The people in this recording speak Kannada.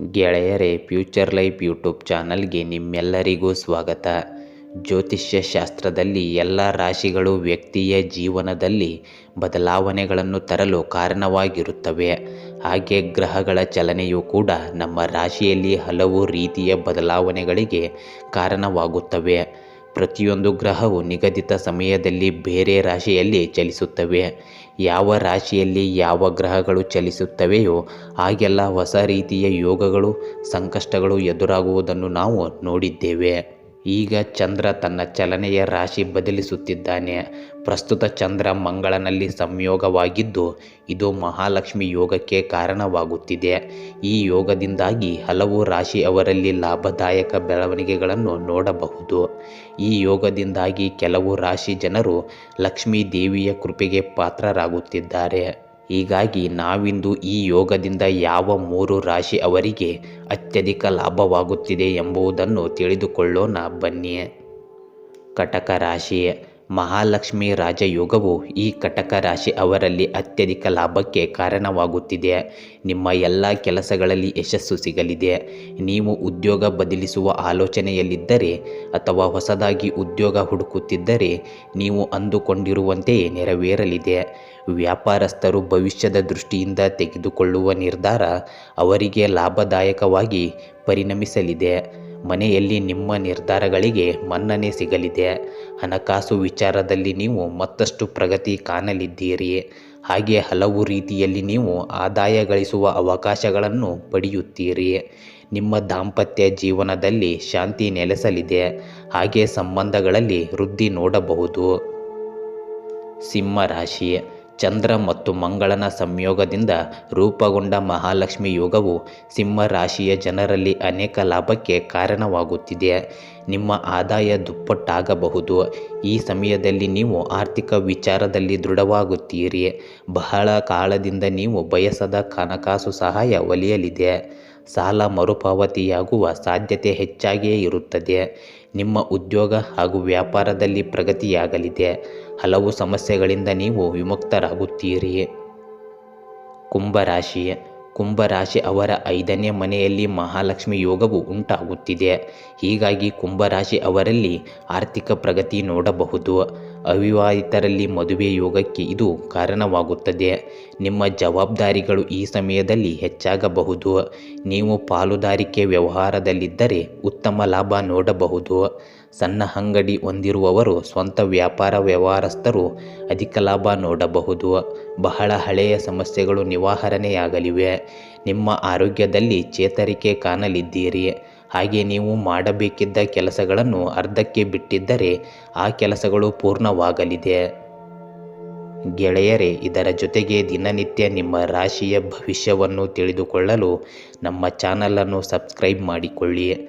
ಗೆಳೆಯರೇ, ಫ್ಯೂಚರ್ ಲೈಫ್ ಯೂಟ್ಯೂಬ್ ಚಾನಲ್ಗೆ ನಿಮ್ಮೆಲ್ಲರಿಗೂ ಸ್ವಾಗತ. ಜ್ಯೋತಿಷ್ಯ ಶಾಸ್ತ್ರದಲ್ಲಿ ಎಲ್ಲ ರಾಶಿಗಳು ವ್ಯಕ್ತಿಯ ಜೀವನದಲ್ಲಿ ಬದಲಾವಣೆಗಳನ್ನು ತರಲು ಕಾರಣವಾಗಿರುತ್ತವೆ. ಹಾಗೆ ಗ್ರಹಗಳ ಚಲನೆಯು ಕೂಡ ನಮ್ಮ ರಾಶಿಯಲ್ಲಿ ಹಲವು ರೀತಿಯ ಬದಲಾವಣೆಗಳಿಗೆ ಕಾರಣವಾಗುತ್ತವೆ. ಪ್ರತಿಯೊಂದು ಗ್ರಹವು ನಿಗದಿತ ಸಮಯದಲ್ಲಿ ಬೇರೆ ರಾಶಿಯಲ್ಲಿ ಚಲಿಸುತ್ತವೆ. ಯಾವ ರಾಶಿಯಲ್ಲಿ ಯಾವ ಗ್ರಹಗಳು ಚಲಿಸುತ್ತವೆಯೋ ಹಾಗೆಲ್ಲ ಹೊಸ ರೀತಿಯ ಯೋಗಗಳು, ಸಂಕಷ್ಟಗಳು ಎದುರಾಗುವುದನ್ನು ನಾವು ನೋಡಿದ್ದೇವೆ. ಈಗ ಚಂದ್ರ ತನ್ನ ಚಲನೆಯ ರಾಶಿ ಬದಲಿಸುತ್ತಿದ್ದಾನೆ. ಪ್ರಸ್ತುತ ಚಂದ್ರ ಮಂಗಳನಲ್ಲಿ ಸಂಯೋಗವಾಗಿದ್ದು, ಇದು ಮಹಾಲಕ್ಷ್ಮಿ ಯೋಗಕ್ಕೆ ಕಾರಣವಾಗುತ್ತಿದೆ. ಈ ಯೋಗದಿಂದಾಗಿ ಹಲವು ರಾಶಿ ಅವರಲ್ಲಿ ಲಾಭದಾಯಕ ಬೆಳವಣಿಗೆಗಳನ್ನು ನೋಡಬಹುದು. ಈ ಯೋಗದಿಂದಾಗಿ ಕೆಲವು ರಾಶಿ ಜನರು ಲಕ್ಷ್ಮೀ ದೇವಿಯ ಕೃಪೆಗೆ ಪಾತ್ರರಾಗುತ್ತಿದ್ದಾರೆ. ಹೀಗಾಗಿ ನಾವಿಂದು ಈ ಯೋಗದಿಂದ ಯಾವ ಮೂರು ರಾಶಿ ಅವರಿಗೆ ಅತ್ಯಧಿಕ ಲಾಭವಾಗುತ್ತಿದೆ ಎಂಬುದನ್ನು ತಿಳಿದುಕೊಳ್ಳೋಣ ಬನ್ನಿ. ಕಟಕ ರಾಶಿ ಮಹಾಲಕ್ಷ್ಮಿ ರಾಜಯೋಗವು ಈ ಕಟಕ ರಾಶಿ ಅವರಲ್ಲಿ ಅತ್ಯಧಿಕ ಲಾಭಕ್ಕೆ ಕಾರಣವಾಗುತ್ತಿದೆ. ನಿಮ್ಮ ಎಲ್ಲ ಕೆಲಸಗಳಲ್ಲಿ ಯಶಸ್ಸು ಸಿಗಲಿದೆ. ನೀವು ಉದ್ಯೋಗ ಬದಲಿಸುವ ಆಲೋಚನೆಯಲ್ಲಿದ್ದರೆ ಅಥವಾ ಹೊಸದಾಗಿ ಉದ್ಯೋಗ ಹುಡುಕುತ್ತಿದ್ದರೆ ನೀವು ಅಂದುಕೊಂಡಿರುವಂತೆಯೇ ನೆರವೇರಲಿದೆ. ವ್ಯಾಪಾರಸ್ಥರು ಭವಿಷ್ಯದ ದೃಷ್ಟಿಯಿಂದ ತೆಗೆದುಕೊಳ್ಳುವ ನಿರ್ಧಾರ ಅವರಿಗೆ ಲಾಭದಾಯಕವಾಗಿ ಪರಿಣಮಿಸಲಿದೆ. ಮನೆಯಲ್ಲಿ ನಿಮ್ಮ ನಿರ್ಧಾರಗಳಿಗೆ ಮನ್ನಣೆ ಸಿಗಲಿದೆ. ಹಣಕಾಸು ವಿಚಾರದಲ್ಲಿ ನೀವು ಮತ್ತಷ್ಟು ಪ್ರಗತಿ ಕಾಣಲಿದ್ದೀರಿ. ಹಾಗೆ ಹಲವು ರೀತಿಯಲ್ಲಿ ನೀವು ಆದಾಯ ಗಳಿಸುವ ಅವಕಾಶಗಳನ್ನು ಪಡೆಯುತ್ತೀರಿ. ನಿಮ್ಮ ದಾಂಪತ್ಯ ಜೀವನದಲ್ಲಿ ಶಾಂತಿ ನೆಲೆಸಲಿದೆ. ಹಾಗೆ ಸಂಬಂಧಗಳಲ್ಲಿ ವೃದ್ಧಿ ನೋಡಬಹುದು. ಸಿಂಹ ರಾಶಿ. ಚಂದ್ರ ಮತ್ತು ಮಂಗಳನ ಸಂಯೋಗದಿಂದ ರೂಪುಗೊಂಡ ಮಹಾಲಕ್ಷ್ಮಿ ಯೋಗವು ಸಿಂಹ ರಾಶಿಯ ಜನರಲ್ಲಿ ಅನೇಕ ಲಾಭಕ್ಕೆ ಕಾರಣವಾಗುತ್ತಿದೆ. ನಿಮ್ಮ ಆದಾಯ ದುಪ್ಪಟ್ಟಾಗಬಹುದು. ಈ ಸಮಯದಲ್ಲಿ ನೀವು ಆರ್ಥಿಕ ವಿಚಾರದಲ್ಲಿ ದೃಢವಾಗುತ್ತೀರಿ. ಬಹಳ ಕಾಲದಿಂದ ನೀವು ಬಯಸದ ಹಣಕಾಸು ಸಹಾಯ ಒಲಿಯಲಿದೆ. ಸಾಲ ಮರುಪಾವತಿಯಾಗುವ ಸಾಧ್ಯತೆ ಹೆಚ್ಚಾಗಿಯೇ ಇರುತ್ತದೆ. ನಿಮ್ಮ ಉದ್ಯೋಗ ಹಾಗೂ ವ್ಯಾಪಾರದಲ್ಲಿ ಪ್ರಗತಿಯಾಗಲಿದೆ. ಹಲವು ಸಮಸ್ಯೆಗಳಿಂದ ನೀವು ವಿಮುಕ್ತರಾಗುತ್ತೀರಿ. ಕುಂಭರಾಶಿ ಕುಂಭರಾಶಿ ಅವರ ಐದನೇ ಮನೆಯಲ್ಲಿ ಮಹಾಲಕ್ಷ್ಮಿ ಯೋಗವು ಉಂಟಾಗುತ್ತಿದೆ. ಹೀಗಾಗಿ ಕುಂಭರಾಶಿ ಅವರಲ್ಲಿ ಆರ್ಥಿಕ ಪ್ರಗತಿ ನೋಡಬಹುದು. ಅವಿವಾಹಿತರಲ್ಲಿ ಮದುವೆ ಯೋಗಕ್ಕೆ ಇದು ಕಾರಣವಾಗುತ್ತದೆ. ನಿಮ್ಮ ಜವಾಬ್ದಾರಿಗಳು ಈ ಸಮಯದಲ್ಲಿ ಹೆಚ್ಚಾಗಬಹುದು. ನೀವು ಪಾಲುದಾರಿಕೆ ವ್ಯವಹಾರದಲ್ಲಿದ್ದರೆ ಉತ್ತಮ ಲಾಭ ನೋಡಬಹುದು. ಸಣ್ಣ ಅಂಗಡಿ ಹೊಂದಿರುವವರು ಸ್ವಂತ ವ್ಯಾಪಾರ ವ್ಯವಹಾರಸ್ಥರು ಅಧಿಕ ಲಾಭ ನೋಡಬಹುದು. ಬಹಳ ಹಳೆಯ ಸಮಸ್ಯೆಗಳು ನಿವಾರಣೆಯಾಗಲಿವೆ. ನಿಮ್ಮ ಆರೋಗ್ಯದಲ್ಲಿ ಚೇತರಿಕೆ ಕಾಣಲಿದ್ದೀರಿ. ಹಾಗೆ ನೀವು ಮಾಡಬೇಕಿದ್ದ ಕೆಲಸಗಳನ್ನು ಅರ್ಧಕ್ಕೆ ಬಿಟ್ಟಿದ್ದರೆ ಆ ಕೆಲಸಗಳು ಪೂರ್ಣವಾಗಲಿದೆ. ಗೆಳೆಯರೇ, ಇದರ ಜೊತೆಗೆ ದಿನನಿತ್ಯ ನಿಮ್ಮ ರಾಶಿಯ ಭವಿಷ್ಯವನ್ನು ತಿಳಿದುಕೊಳ್ಳಲು ನಮ್ಮ ಚಾನಲನ್ನು ಸಬ್ಸ್ಕ್ರೈಬ್ ಮಾಡಿಕೊಳ್ಳಿ.